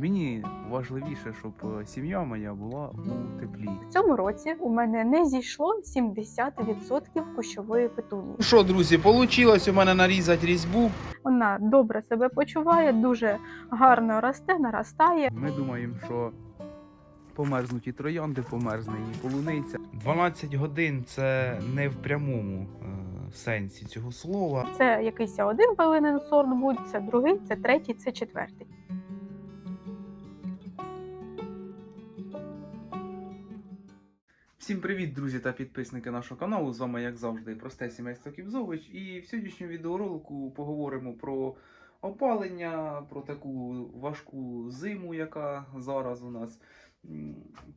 Мені важливіше, щоб е, сім'я моя була у теплі. В цьому році у мене не зійшло 70% кущової петунії. Ну що, друзі, вийшло у мене нарізати різьбу. Вона добре себе почуває, дуже гарно росте, наростає. Ми думаємо, що померзнуть і троянди, померзне і полуниця. 12 годин це не в прямому е, сенсі цього слова. Це якийсь один повинен сорт бути, це другий, це третій, це четвертий. Всім привіт, друзі та підписники нашого каналу. З вами, як завжди, просте сімейство Кібзович. І в сьогоднішньому відеоролику поговоримо про опалення, про таку важку зиму, яка зараз у нас,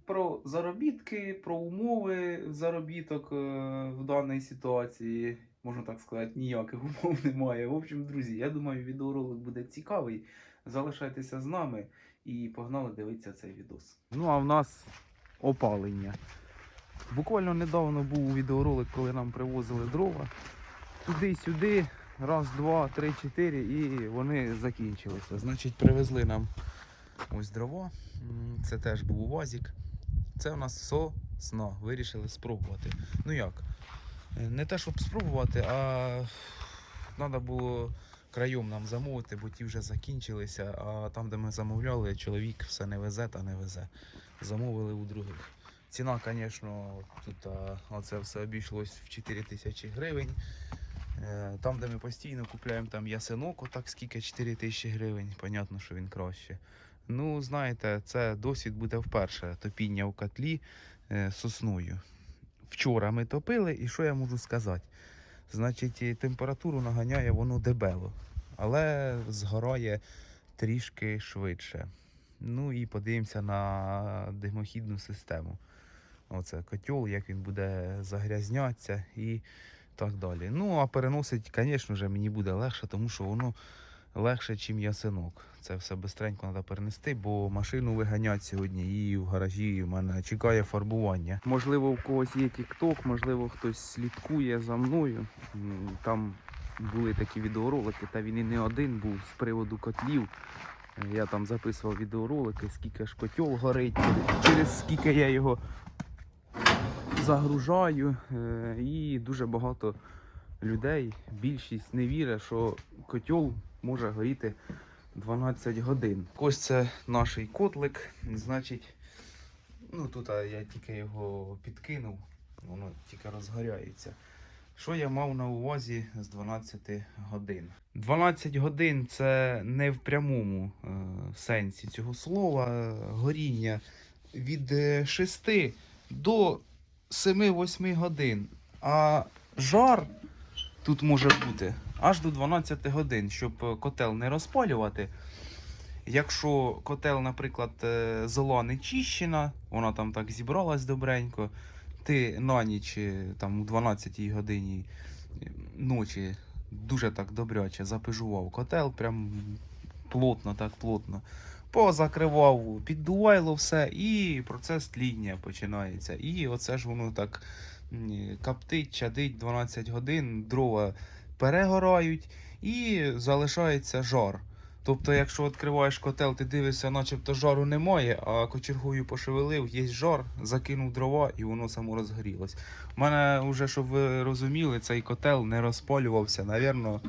про заробітки, про умови заробіток е, в даній ситуації. Можна так сказати, ніяких умов немає. В общем, друзі, я думаю, відеоролик буде цікавий. Залишайтеся з нами і погнали дивитися цей відос. Ну а в нас опалення. Буквально недавно був відеоролик, коли нам привозили дрова. Туди-сюди, раз, два, три, чотири, і вони закінчилися. Значить, привезли нам ось дрова. Це теж був УАЗик. Це у нас сосна. Вирішили спробувати. Ну як? Е, Не те, щоб спробувати, а треба було краєм нам замовити, бо ті вже закінчилися. А там, де ми замовляли, чоловік все не везе та не везе. Замовили у других. Ціна, звісно, тут оце все обійшлось в 4 тисячі гривень. Е, Там, де ми постійно купуємо там ясенок, отак скільки 4 тисячі гривень, понятно, що він краще. Ну, знаєте, це досвід буде вперше топіння в котлі е, сосною. Вчора ми топили, і що я можу сказати? Значить, температуру наганяє воно дебело, але згорає трішки швидше. Ну і подивимося на димохідну систему. Оце котел, як він буде загрязнятися і так далі. Ну, а переносить, звісно ж, мені буде легше, тому що воно легше, ніж ясенок. Це все швидко треба перенести, бо машину виганять сьогодні і в гаражі в мене чекає фарбування. Можливо, у когось є TikTok, можливо, хтось слідкує за мною. Там були такі відеоролики, та він і не один був з приводу котлів. Я там записував відеоролики, скільки ж котел горить, через скільки я його загружаю. е, І дуже багато людей, більшість не вірить, що котел може горіти 12 годин. Ось це наш котлик. Значить, ну тут я тільки його підкинув, воно тільки розгоряється. Що я мав на увазі з 12 годин? 12 годин це не в прямому е, сенсі цього слова. е, Горіння від е, 6 до 7-8 годин. А жар тут може бути аж до 12 годин, щоб е, котел не розпалювати. Якщо котел, наприклад, е, зола не чищена, вона там так зібралась добренько, ти на ніч е, там у 12 годині ночі дуже так добряче запижував котел, прям плотно, так плотно. Позакривав, піддувайло все, і процес тління починається. І оце ж воно так м, коптить, чадить 12 годин, дрова перегорають і залишається жар. Тобто, якщо відкриваєш котел, ти дивишся, начебто жару немає, а кочергою пошевелив, є жар, закинув дрова і воно само розгорілось. У мене вже, щоб ви розуміли, цей котел не розпалювався, навірно,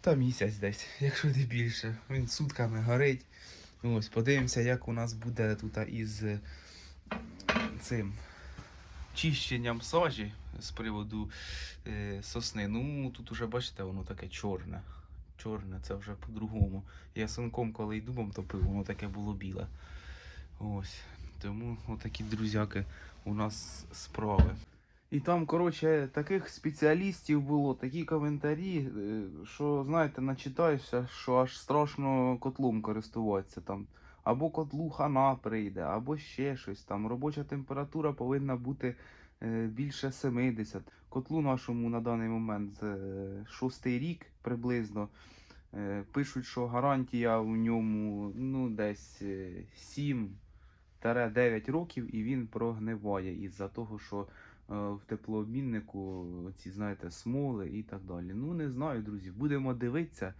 та місяць десь, якщо не більше. Він сутками горить. Ось, подивимося, як у нас буде тут із е, цим чищенням сажі з приводу е, сосни. Ну, тут уже бачите, воно таке чорне. Чорне, це вже по-другому. Я синком, коли й дубом топив, воно таке було біле. Ось. Тому отакі друзяки у нас справи. І там, коротше, таких спеціалістів було, такі коментарі, е, що, знаєте, начитаєшся, що аж страшно котлом користуватися там. Або котлу хана прийде, або ще щось там. Робоча температура повинна бути е, більше 70. Котлу нашому на даний момент е, шостий рік приблизно. Пишуть, що гарантія у ньому ну, десь 7-9 років і він прогниває із-за того, що в теплообміннику ці, знаєте, смоли і так далі. Ну, не знаю, друзі, будемо дивитися.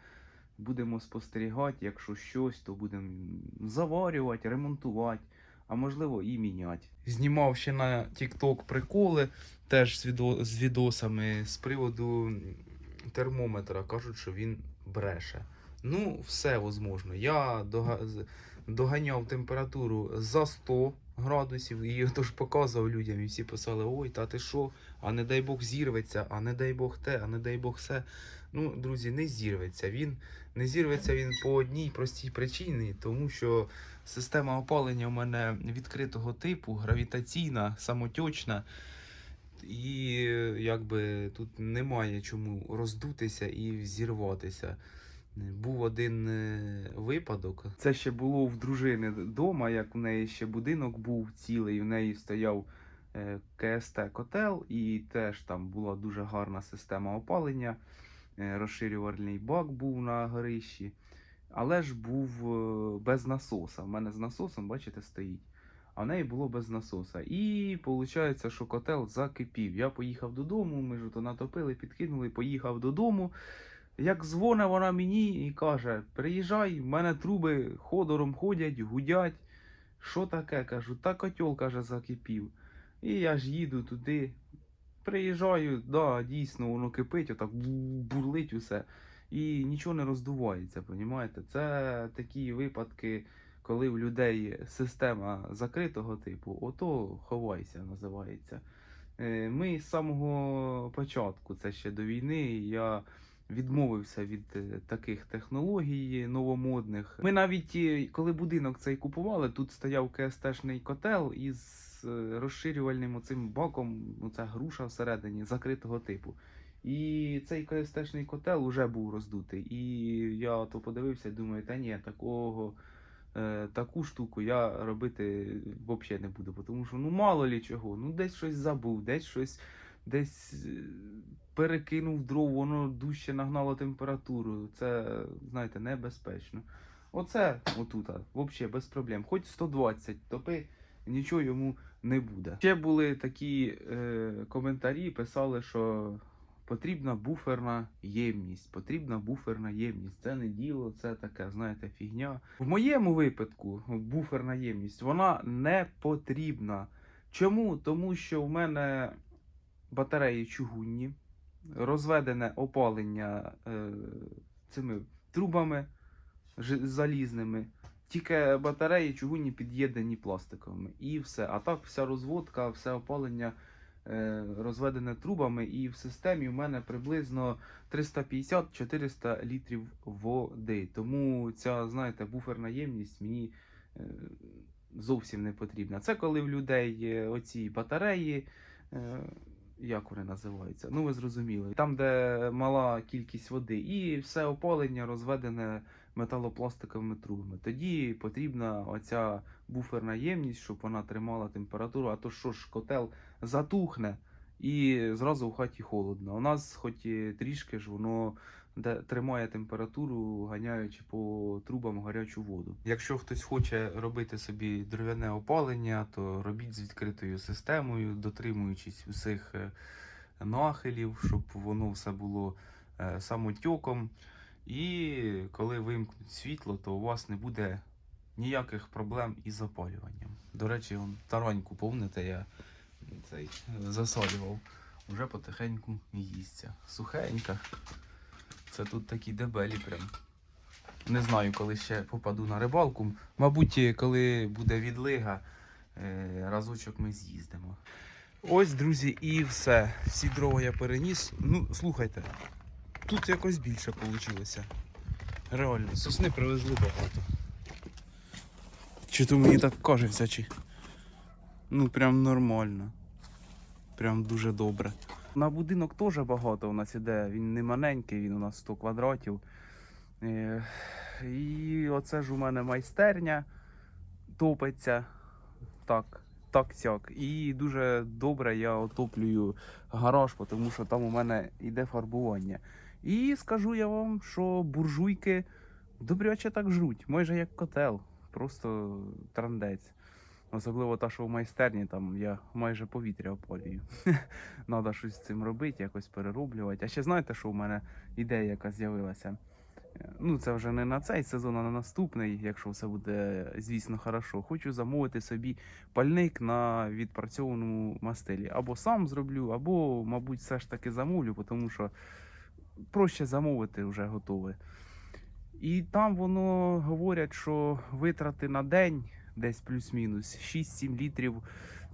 Будемо спостерігати, якщо щось, то будемо заварювати, ремонтувати, а можливо і міняти. Знімав ще на TikTok приколи, теж з, відо... з відосами з приводу термометра. Кажуть, що він бреше. Ну, все возможно. Я дога... доганяв температуру за 100 градусів і тож показував людям, і всі писали: ой, та ти що? А не дай Бог зірветься, а не дай Бог те, а не дай Бог все. Ну, друзі, не зірветься. Він не зірветься він по одній простій причині, тому що система опалення у мене відкритого типу, гравітаційна, самотьочна. І якби тут немає чому роздутися і взірватися. Був один е, випадок. Це ще було в дружини вдома, як в неї ще будинок був цілий, в неї стояв е, КСТ котел, і теж там була дуже гарна система опалення. Е, Розширювальний бак був на горищі, але ж був без насоса. У мене з насосом, бачите, стоїть. А в неї було без насоса. І виходить, що котел закипів. Я поїхав додому, ми ж то натопили, підкинули, поїхав додому. Як дзвоне вона мені і каже: Приїжджай, в мене труби ходором ходять, гудять. Що таке? Кажу, та котел, каже, закипів. І я ж їду туди. Приїжджаю, да, дійсно, воно кипить, отак бурлить усе. І нічого не роздувається, понімаєте? Це такі випадки, коли в людей система закритого типу, ото ховайся, називається. Е, Ми з самого початку, це ще до війни, я відмовився від е, таких технологій новомодних. Ми навіть, е, коли будинок цей купували, тут стояв КСТшний котел із е, розширювальним оцим баком, ну це груша всередині, закритого типу. І цей КСТшний котел вже був роздутий. І я то подивився думаю, та ні, такого. Таку штуку я робити взагалі не буду, тому що ну мало лі чого, ну десь щось забув, десь щось десь е, перекинув дров, воно дужче нагнало температуру. Це, знаєте, небезпечно. Оце отут, взагалі без проблем. Хоч 120 топи, нічого йому не буде. Ще були такі е, коментарі, писали, що потрібна буферна ємність. Потрібна буферна ємність. Це не діло, це таке, знаєте, фігня. В моєму випадку буферна ємність вона не потрібна. Чому? Тому що в мене батареї чугунні, розведене опалення е, цими трубами залізними. Тільки батареї чугунні під'єднані пластиковими. І все. А так вся розводка, все опалення е, розведене трубами. І в системі в мене приблизно 350-400 літрів води. Тому ця, знаєте, буферна ємність мені е, зовсім не потрібна. Це коли в людей оці батареї. Е, як вони називаються? Ну, ви зрозуміли. Там, де мала кількість води, і все опалення розведене металопластиковими трубами. Тоді потрібна оця буферна ємність, щоб вона тримала температуру. А то що ж котел затухне і зразу в хаті холодно. У нас, хоч і трішки ж, воно де тримає температуру, ганяючи по трубам гарячу воду. Якщо хтось хоче робити собі дров'яне опалення, то робіть з відкритою системою, дотримуючись усіх е, нахилів, щоб воно все було е, самотьоком. І коли вимкнуть світло, то у вас не буде ніяких проблем із опалюванням. До речі, он тараньку, помните, я цей е, засолював. Вже потихеньку їсться. Сухенька. Це тут такі дебелі прям. Не знаю, коли ще попаду на рибалку. Мабуть, коли буде відлига, е, разочок ми з'їздимо. Ось, друзі, і все. Всі дрова я переніс. Ну, слухайте, тут якось більше вийшло. Реально, сосни привезли багато. Чи то мені так кажеться, чи. Ну, прям нормально. Прям дуже добре. На будинок теж багато у нас іде. Він не маленький, він у нас 100 квадратів. Е, І оце ж у мене майстерня топиться. Так, так сяк. І дуже добре я отоплюю гараж, тому що там у мене йде фарбування. І скажу я вам, що буржуйки добряче так жруть, майже як котел. Просто трандець. Особливо та, що в майстерні, там я майже повітря опалюю. Треба щось з цим робити, якось перероблювати. А ще знаєте, що в мене ідея яка з'явилася? Ну, це вже не на цей сезон, а на наступний, якщо все буде, звісно, хорошо. Хочу замовити собі пальник на відпрацьованому мастилі. Або сам зроблю, або, мабуть, все ж таки замовлю, тому що проще замовити вже готове. І там воно говорять, що витрати на день десь плюс-мінус 6-7 літрів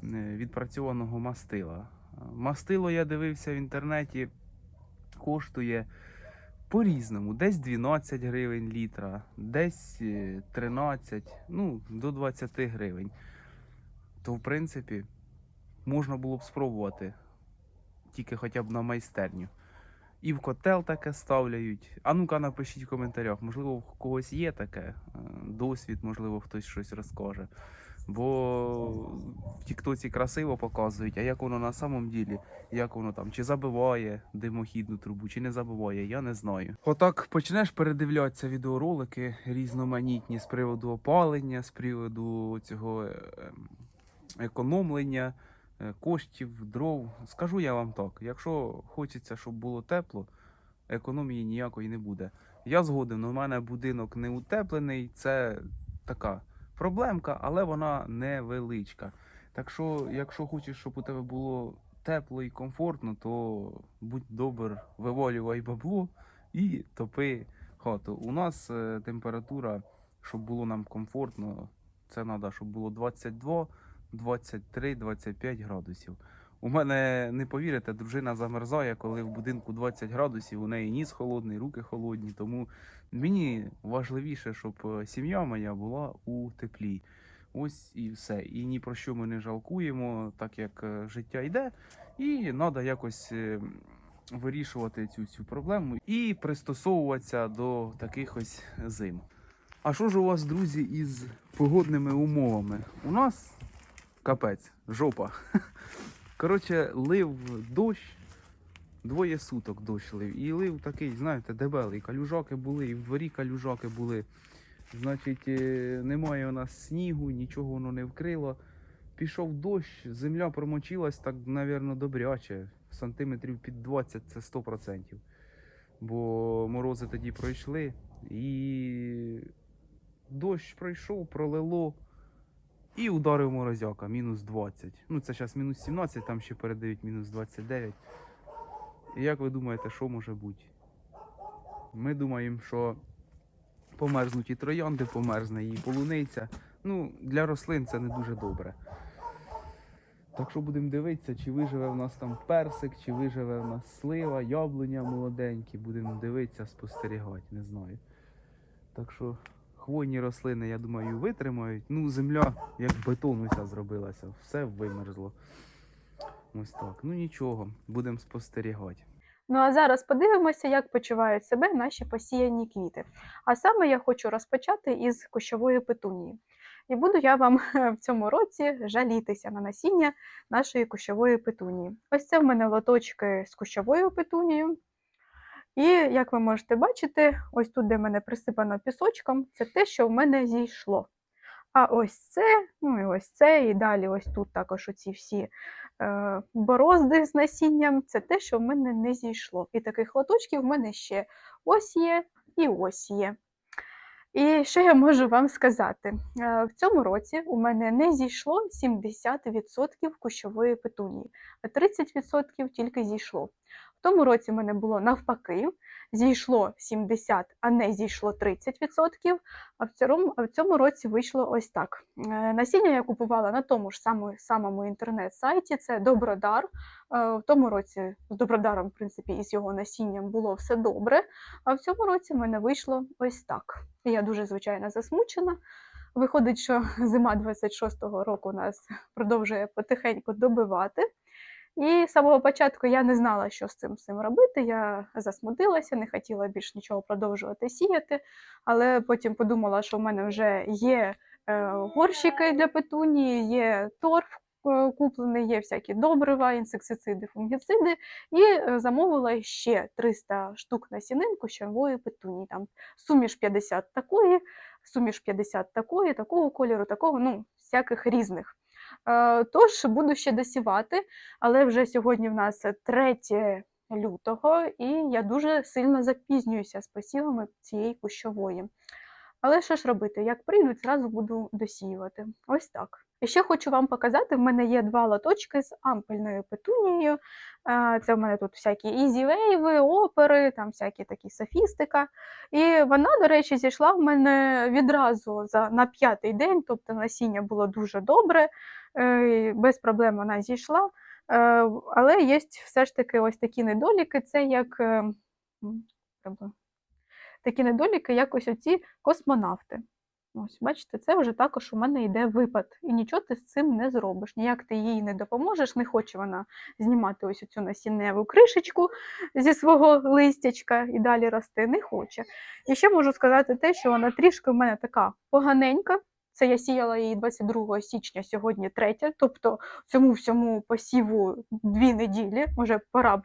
е, відпрацьованого мастила. Мастило я дивився в інтернеті, коштує по-різному. Десь 12 гривень літра, десь е, 13, ну, до 20 гривень. То, в принципі, можна було б спробувати тільки хоча б на майстерню. І в котел таке ставляють. А ну-ка напишіть в коментарях, можливо, у когось є таке е, досвід, можливо, хтось щось розкаже. Бо в Тіктоці красиво показують, а як воно на самом ділі, як воно там, чи забиває димохідну трубу, чи не забиває, я не знаю. Отак почнеш передивлятися відеоролики різноманітні з приводу опалення, з приводу цього е, ем, економлення коштів, дров. Скажу я вам так: якщо хочеться, щоб було тепло, економії ніякої не буде. Я згоден, у мене будинок не утеплений, це така проблемка, але вона невеличка. Так що, якщо хочеш, щоб у тебе було тепло і комфортно, то будь добр, вивалювай бабло і топи хату. У нас е, температура, щоб було нам комфортно, це треба, щоб було 22, 23, 25 градусів. У мене не повірите, дружина замерзає, коли в будинку 20 градусів, у неї ніс холодний, руки холодні. Тому мені важливіше, щоб е, сім'я моя була у теплі. Ось і все. І ні про що ми не жалкуємо, так як е, життя йде, і треба якось е, вирішувати цю, цю проблему і пристосовуватися до таких ось зим. А що ж у вас, друзі, із погодними умовами? У нас капець, жопа. Коротше, лив дощ, двоє суток дощ лив. І лив такий, знаєте, дебелий. Калюжаки були, і в дворі калюжаки були. Значить, е, немає у нас снігу, нічого воно не вкрило. Пішов дощ, земля промочилась так, напевно, добряче. Сантиметрів під 20 це 100%. Бо морози тоді пройшли. І дощ пройшов, пролило. І ударив морозяка, мінус 20. Ну, це зараз мінус 17, там ще передають мінус 29. І як ви думаєте, що може бути? Ми думаємо, що померзнуть і троянди, померзне і полуниця. Ну, для рослин це не дуже добре. Так що будемо дивитися, чи виживе в нас там персик, чи виживе в нас слива, яблуня молоденькі. Будемо дивитися, спостерігати, не знаю. Так що хвойні рослини, я думаю, витримають. Ну, земля як бетон уся зробилася, все вимерзло. Ось так. Ну нічого, будемо спостерігати. Ну а зараз подивимося, як почувають себе наші посіяні квіти. А саме я хочу розпочати із кущової петунії. І буду я вам в цьому році жалітися на насіння нашої кущової петунії. Ось це в мене лоточки з кущовою петунією. І як ви можете бачити, ось тут, де в мене присипано пісочком, це те, що в мене зійшло. А ось це, ну і ось це, і далі ось тут також оці всі е, борозди з насінням, це те, що в мене не зійшло. І таких лоточків в мене ще ось є і ось є. І що я можу вам сказати? Е, В цьому році у мене не зійшло 70% кущової петунії, а 30% тільки зійшло. В тому році в мене було навпаки, зійшло 70, а не зійшло 30%. А в цьому, в цьому році вийшло ось так. Е, Насіння я купувала на тому ж самому, самому інтернет-сайті, це Добродар. Е, В тому році з Добродаром, в принципі, і з його насінням було все добре. А в цьому році в мене вийшло ось так. Я дуже, звичайно, засмучена. Виходить, що зима 26-го року нас продовжує потихеньку добивати. І з самого початку я не знала, що з цим всім робити. Я засмутилася, не хотіла більш нічого продовжувати сіяти. Але потім подумала, що в мене вже є е, горщики для петунії, є торф е, куплений, є всякі добрива, інсектициди, фунгіциди. І е, замовила ще 300 штук насінин кущової петунії. Там суміш 50 такої, суміш 50 такої, такого кольору, такого, ну, всяких різних. Е, Тож буду ще досівати, але вже сьогодні в нас 3 лютого, і я дуже сильно запізнююся з посівами цієї кущової. Але що ж робити? Як прийдуть, зразу буду досіювати. Ось так. І ще хочу вам показати: в мене є два лоточки з ампельною петунією. Е, Це в мене тут всякі ізівейви, опери, там всякі такі софістика. І вона, до речі, зійшла в мене відразу за, на п'ятий день, тобто насіння було дуже добре, без проблем вона зійшла. Е, Але є все ж таки ось такі недоліки, це як е, такі недоліки, як ось оці космонавти. Ось, бачите, це вже також у мене йде випад, і нічого ти з цим не зробиш. Ніяк ти їй не допоможеш, не хоче вона знімати ось цю насінневу кришечку зі свого листячка і далі рости, не хоче. І ще можу сказати те, що вона трішки в мене така поганенька. Це я сіяла її 22 січня, сьогодні 3, тобто цьому всьому посіву дві неділі, може пора б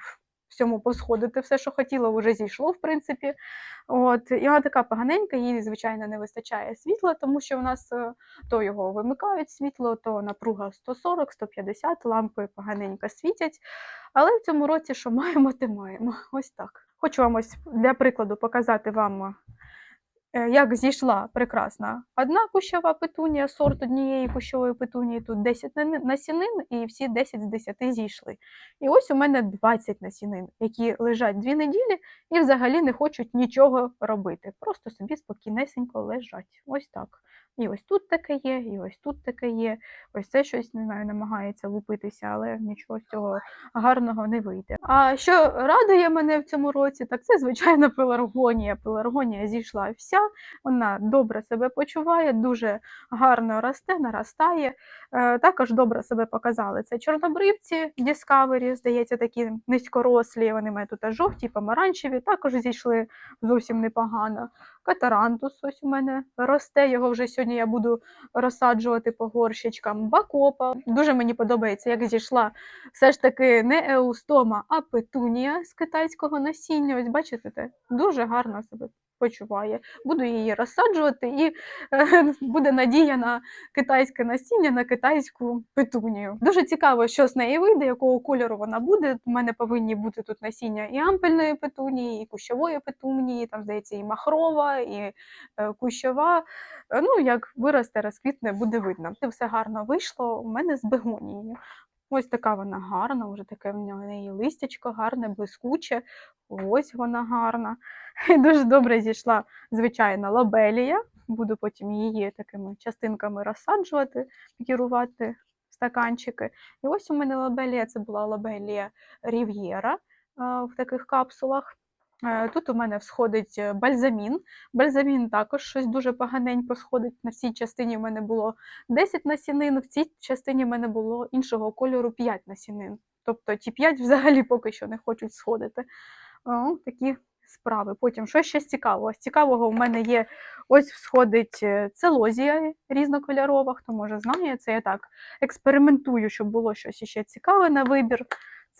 всьому посходити, все, що хотіла, вже зійшло, в принципі. От, і вона така поганенька, їй, звичайно, не вистачає світла, тому що в нас е, то його вимикають світло, то напруга 140-150, лампи поганенько світять. Але в цьому році, що маємо, те маємо. Ось так. Хочу вам ось для прикладу показати вам, як зійшла прекрасна одна кущова петунія, сорт однієї кущової петунії. Тут 10 насінин, і всі 10 з 10 зійшли. І ось у мене 20 насінин, які лежать дві неділі і взагалі не хочуть нічого робити. Просто собі спокійнесенько лежать. Ось так. І ось тут таке є, і ось тут таке є. Ось це щось не знаю, намагається лупитися, але нічого з цього гарного не вийде. А що радує мене в цьому році, так це звичайно пеларгонія. Пеларгонія зійшла вся, вона добре себе почуває, дуже гарно росте, наростає. Е, Також добре себе показали. Це чорнобривці Discovery, здається, такі низькорослі. Вони мають тут жовті, помаранчеві, також зійшли зовсім непогано. Катарантус ось у мене росте. Його вже сьогодні я буду розсаджувати по горщичкам. Бакопа. Дуже мені подобається, як зійшла все ж таки не еустома, а петунія з китайського насіння. Ось бачите, те? дуже гарно себе почуває. Буду її розсаджувати, і е, буде надія на китайське насіння, на китайську петунію. Дуже цікаво, що з неї вийде, якого кольору вона буде. У мене повинні бути тут насіння і ампельної петунії, і кущової петунії, там, здається, і махрова, і е, кущова. Е, Ну, як виросте, розквітне, буде видно. Все гарно вийшло у мене з бегонією. Ось така вона гарна, вже таке в неї листячко гарне, блискуче. Ось вона гарна. І дуже добре зійшла звичайна лабелія. Буду потім її такими частинками розсаджувати, керувати стаканчики. І ось у мене лабелія це була лабелія Рів'єра в таких капсулах. Е, Тут у мене всходить е, бальзамін. Бальзамін також щось дуже поганенько сходить. На всій частині в мене було 10 насінин, в цій частині в мене було іншого кольору 5 насінин. Тобто ті 5 взагалі поки що не хочуть сходити. О, такі справи. Потім що ще з цікавого? З цікавого в мене є ось всходить е, целозія різнокольорова. Хто може знає, це я так експериментую, щоб було щось ще цікаве на вибір.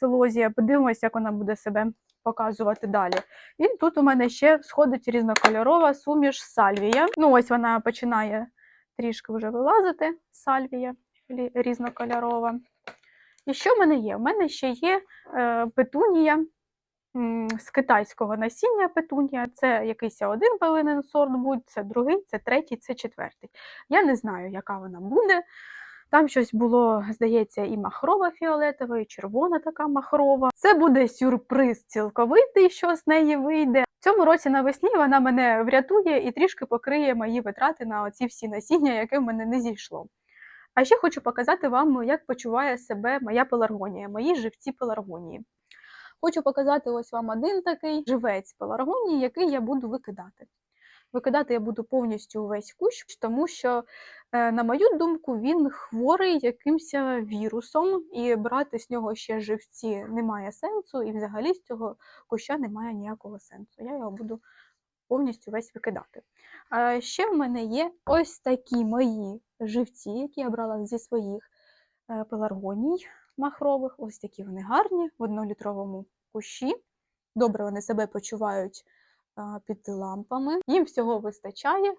Целозія. Подивимося, як вона буде себе показувати далі. І тут у мене ще сходить різнокольорова суміш сальвія. Ну, ось вона починає трішки вже вилазити, сальвія різнокольорова. І що в мене є? У мене ще є е, петунія з китайського насіння петунія. Це якийсь один повинен сорт бути, це другий, це третій, це четвертий. Я не знаю, яка вона буде. Там щось було, здається, і махрова фіолетова, і червона така махрова. Це буде сюрприз цілковитий, що з неї вийде. В цьому році навесні вона мене врятує і трішки покриє мої витрати на оці всі насіння, яке в мене не зійшло. А ще хочу показати вам, як почуває себе моя пеларгонія, мої живці пеларгонії. Хочу показати ось вам один такий живець пеларгонії, який я буду викидати. Викидати я буду повністю увесь кущ, тому що, е, на мою думку, він хворий якимось вірусом, і брати з нього ще живці немає сенсу, і взагалі з цього куща немає ніякого сенсу. Я його буду повністю весь викидати. А ще в мене є ось такі мої живці, які я брала зі своїх е, пеларгоній махрових. Ось такі вони гарні в однолітровому кущі. Добре вони себе почувають під лампами. Їм всього вистачає.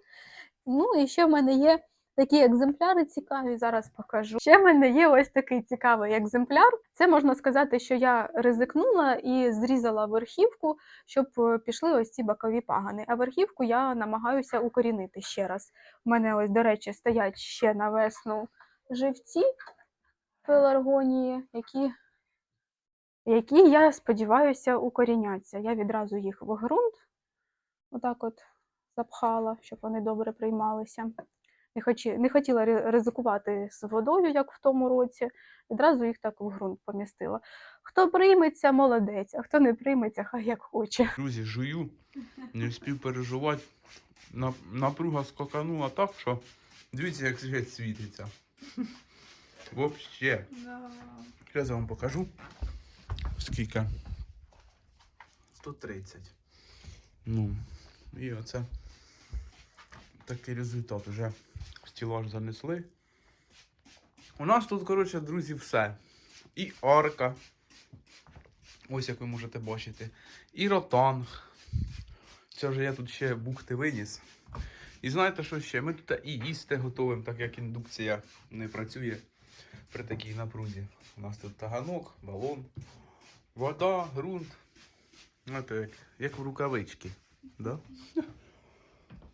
Ну і ще в мене є Такі екземпляри цікаві, зараз покажу. Ще в мене є ось такий цікавий екземпляр. Це можна сказати, що я ризикнула і зрізала верхівку, щоб е, пішли ось ці бокові пагани. А верхівку я намагаюся укорінити ще раз. У мене ось, до речі, стоять ще на весну живці пеларгонії, які, які я сподіваюся укоріняться. Я відразу їх в ґрунт отак от запхала, щоб вони добре приймалися. Не, хочі, не хотіла ризикувати з водою, як в тому році. Відразу їх так в ґрунт помістила. Хто прийметься, молодець, а хто не прийметься, хай як хоче. Друзі, жую, не встиг переживати. Напруга скаканула так, що дивіться, як світ світиться. Вообще. Зараз я вам покажу. Скільки? 130. Ну, і оце такий результат. Вже стілаж занесли. У нас тут, коротше, друзі, все. І арка. Ось як ви можете бачити. І ротанг. Це вже я тут ще бухти виніс. І знаєте, що ще? Ми тут і їсти готуємо, так як індукція не працює при такій напрузі. У нас тут таганок, балон, вода, ґрунт. Знаєте, як, як в рукавички. Да?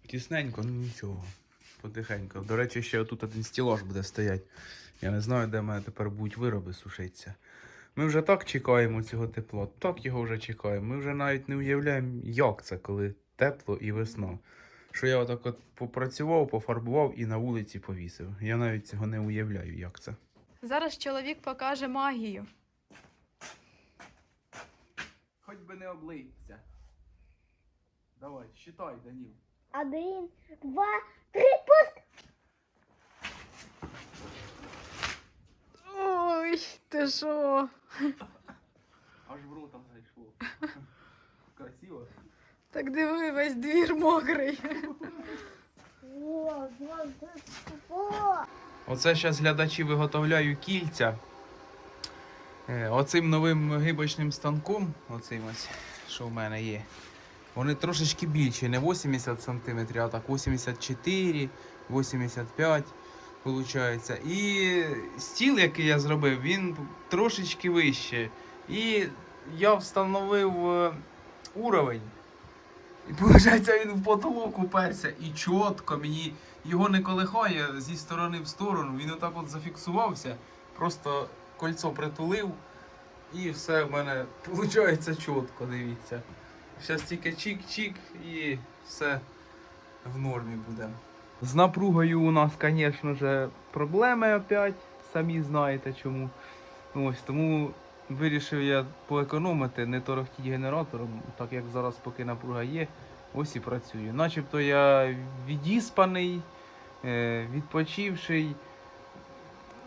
Тісненько, ну нічого. Потихеньку. До речі, ще тут один стілаж буде стояти. Я не знаю, де в мене тепер будуть вироби сушитися. Ми вже так чекаємо цього тепла, так його вже чекаємо. Ми вже навіть не уявляємо, як це, коли тепло і весна. Що я отак от попрацював, пофарбував і на вулиці повісив. Я навіть цього не уявляю, як це. Зараз чоловік покаже магію. Хоч би не облиться. Давай, считай, Даніл. Один, два, три. пуск! Ой, ти що? Аж в рота зайшло. Красиво. Так диви, весь двір мокрий. О, два, три, о. Оце зараз глядачі виготовляю кільця. Е, Оцим новим гибочним станком, оцим ось, що в мене є, вони трошечки більші, не 80 см, а так 84, 85 виходить. І стіл, який я зробив, він трошечки вище. І я встановив е, уровень. І виходить, він в потолок уперся. І чітко мені його не колихає зі сторони в сторону. Він отак от зафіксувався, просто кольцо притулив, і все в мене виходить чітко, дивіться. Зараз тільки чик-чик і все в нормі буде. З напругою у нас, звісно ж, проблеми опять, самі знаєте чому. Ось тому вирішив я поекономити, не торохтіть генератором, так як зараз поки напруга є, ось і працюю. Начебто я відіспаний, е, відпочивший.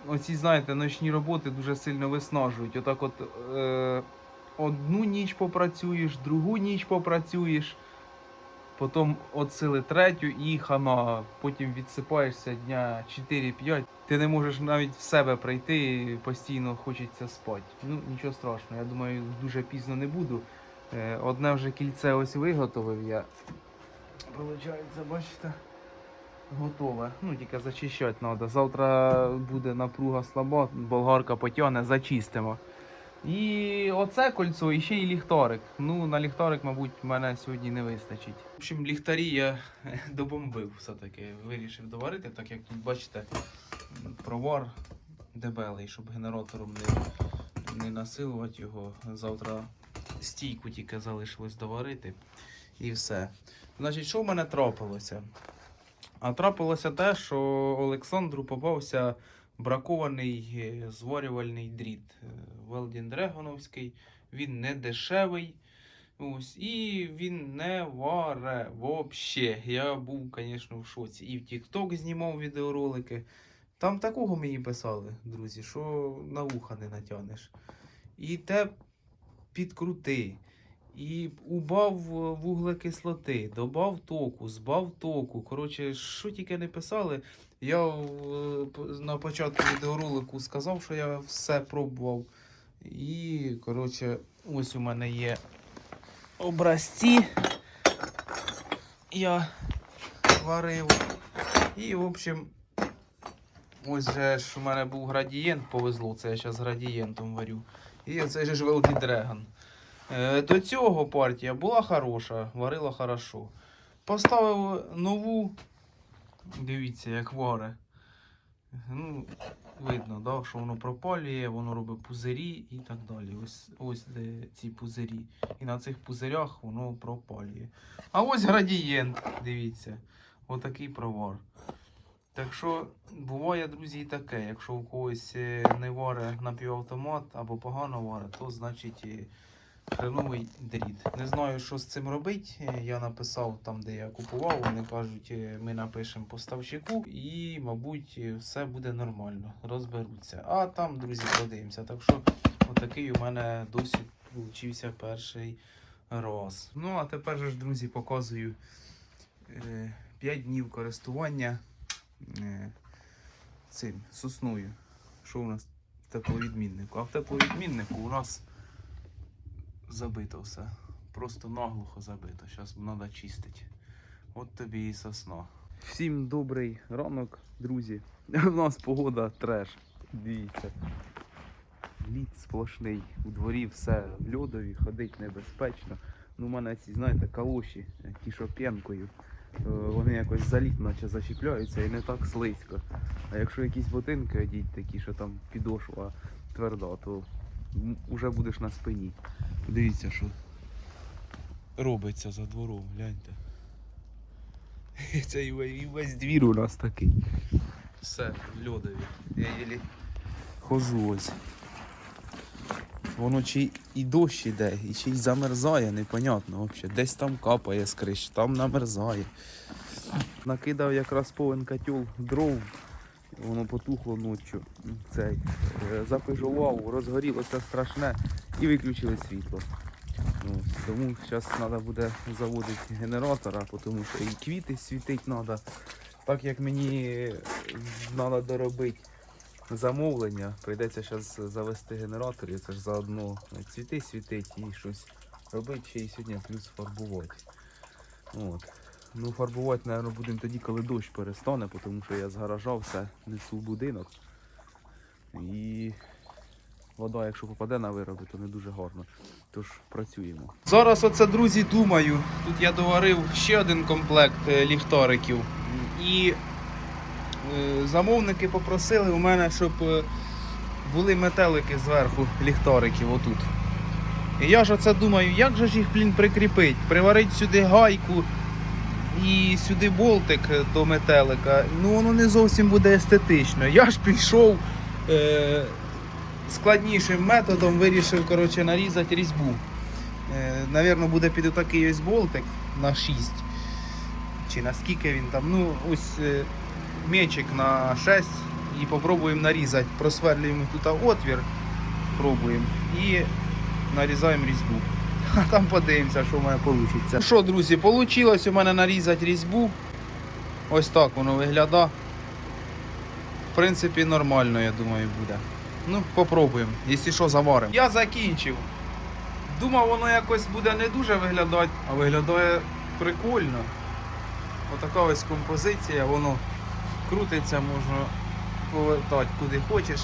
Оці, знаєте, ночні роботи дуже сильно виснажують. Отак от е, одну ніч попрацюєш, другу ніч попрацюєш, потім от сили третю і хана. Потім відсипаєшся дня 4-5. Ти не можеш навіть в себе прийти, постійно хочеться спати. Ну, нічого страшного, я думаю, дуже пізно не буду. Е, Одне вже кільце ось виготовив я. Получається, бачите, готове. Ну, тільки зачищати треба. Завтра буде напруга слаба, болгарка потягне, зачистимо. І оце кольцо, і ще й ліхтарик. Ну, на ліхтарик, мабуть, мене сьогодні не вистачить. В общем, ліхтарі я добомбив все-таки. Вирішив доварити, так як тут бачите, провар дебелий, щоб генератором не, не насилувати його. Завтра стійку тільки залишилось доварити. І все. Значить, що в мене трапилося? А трапилося те, що Олександру попався бракований е, зварювальний дріт. Велдін Дрегоновський. Він не дешевий. Ось, і він не варе вообще. Я був, звісно, в шоці. І в TikTok знімав відеоролики. Там такого мені писали, друзі, що на вуха не натягнеш. І те підкрути. І убав е, вуглекислоти, добав току, збав току. Коротше, що тільки не писали. Я е, на початку відеоролику сказав, що я все пробував. І, коротше, ось у мене є образці. Я варив. І, в общем, Ось же ж у мене був градієнт, повезло, це я зараз градієнтом варю. І оцей же ж Великий Дрегон. Е, До цього партія була хороша, варила хорошо. Поставив нову, дивіться, як варе. Ну, видно, да, що воно пропалює, воно робить пузирі і так далі. Ось, ось де ці пузирі. І на цих пузирях воно пропалює. А ось градієнт, дивіться. Отакий провар. Так що буває, друзі, і таке. Якщо у когось е, не варе напівавтомат або погано варе, то значить е, хреновий дріт. Не знаю, що з цим робити. Е, Я написав там, де я купував. Вони кажуть, е, ми напишемо поставщику і, мабуть, е, все буде нормально, розберуться. А там, друзі, подивимося. Так що отакий у мене досвід получився перший раз. Ну, а тепер ж, друзі, показую 5 днів користування цим сосною. Що у нас в тепловідміннику? А в тепловідміннику у нас забито все. Просто наглухо забито. Зараз треба чистити. От тобі і сосна. Всім добрий ранок, друзі. У нас погода треш. Дивіться. Лід сплошний. У дворі все в льодові, ходить небезпечно. Ну, у мене ці, знаєте, калоші, е, що е, Вони якось за наче зачіпляються і не так слизько. А якщо якісь ботинки одіть такі, що там підошва тверда, то уже будеш на спині. Дивіться, що робиться за двором, гляньте. Це і весь двір у нас такий. Все льодові. Я єлі хожу ось. Воно чи і дощ іде, і чи й замерзає, непонятно взагалі. Десь там капає з там намерзає. Накидав якраз повен котел дров, воно потухло ночі. Цей, е, запижував, розгорілося страшне і виключили світло. Ну, тому зараз треба буде заводити генератора, тому що і квіти світити треба. Так як мені треба доробити замовлення, прийдеться зараз завести генератор і це ж заодно цвіти світить і щось робити ще й сьогодні плюс фарбувати. От. Ну, фарбувати, мабуть, будемо тоді, коли дощ перестане, тому що я з гаража все несу в будинок. І вода, якщо попаде на вироби, то не дуже гарно. Тож працюємо. Зараз оце, друзі, думаю. Тут я доварив ще один комплект е, ліхтариків. І е, замовники попросили у мене, щоб е, були метелики зверху ліхтариків отут. І я ж оце думаю, як же ж їх, блін, прикріпити? Приварити сюди гайку і сюди болтик до метелика. Ну воно не зовсім буде естетично. Я ж пішов е, складнішим методом, вирішив коротше, нарізати різьбу. Е, Навірно, буде під такий ось болтик на 6. Чи на скільки він там. Ну, ось е, мечик на 6 і попробуємо нарізати. Просверлюємо тут отвір, пробуємо і нарізаємо різьбу. А там подивимося, що в мене вийде. Що, друзі, вийшло у мене нарізати різьбу. Ось так воно виглядає. В принципі, нормально, я думаю, буде. Ну, попробуємо, якщо що, заваримо. Я закінчив. Думав, воно якось буде не дуже виглядати, а виглядає прикольно. Отака ось композиція, воно крутиться, можна повертати куди хочеш.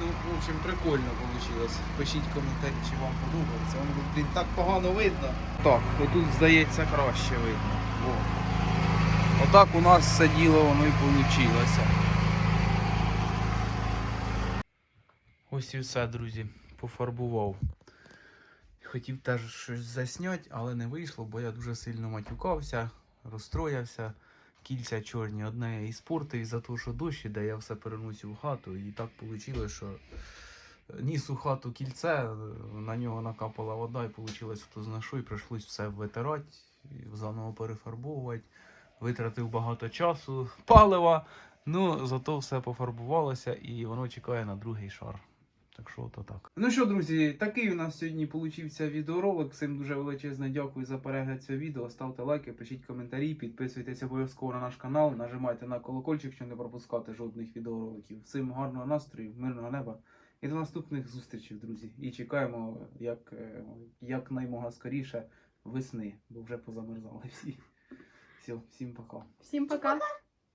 Ну, в общем, прикольно вийшло. Пишіть коментарі, чи вам подобається. Воно блін, так погано видно. Так, отут здається краще видно. О. Отак у нас все діло воно і вийшло. Ось і все, друзі, пофарбував. Хотів теж щось засняти, але не вийшло, бо я дуже сильно матюкався, розстроявся. Кільця чорні. Одне і спортив за те, що дощ іде, я все переносив в хату. І так вийшло, що ніс у хату кільце, на нього накапала вода, і вийшло то знашу, і прийшлось все витирати, заново перефарбовувати. Витратив багато часу, палива. Ну, зато все пофарбувалося і воно чекає на другий шар. Так що то так. Ну що, друзі, такий у нас сьогодні получився відеоролик. Всім дуже величезне дякую за перегляд цього відео. Ставте лайки, пишіть коментарі, підписуйтесь обов'язково на наш канал, нажимайте на колокольчик, щоб не пропускати жодних відеороликів. Всім гарного настрою, мирного неба і до наступних зустрічей, друзі. І чекаємо як, е, як наймога скоріше весни, бо вже позамерзали всі. Все, всім пока. Всім пока!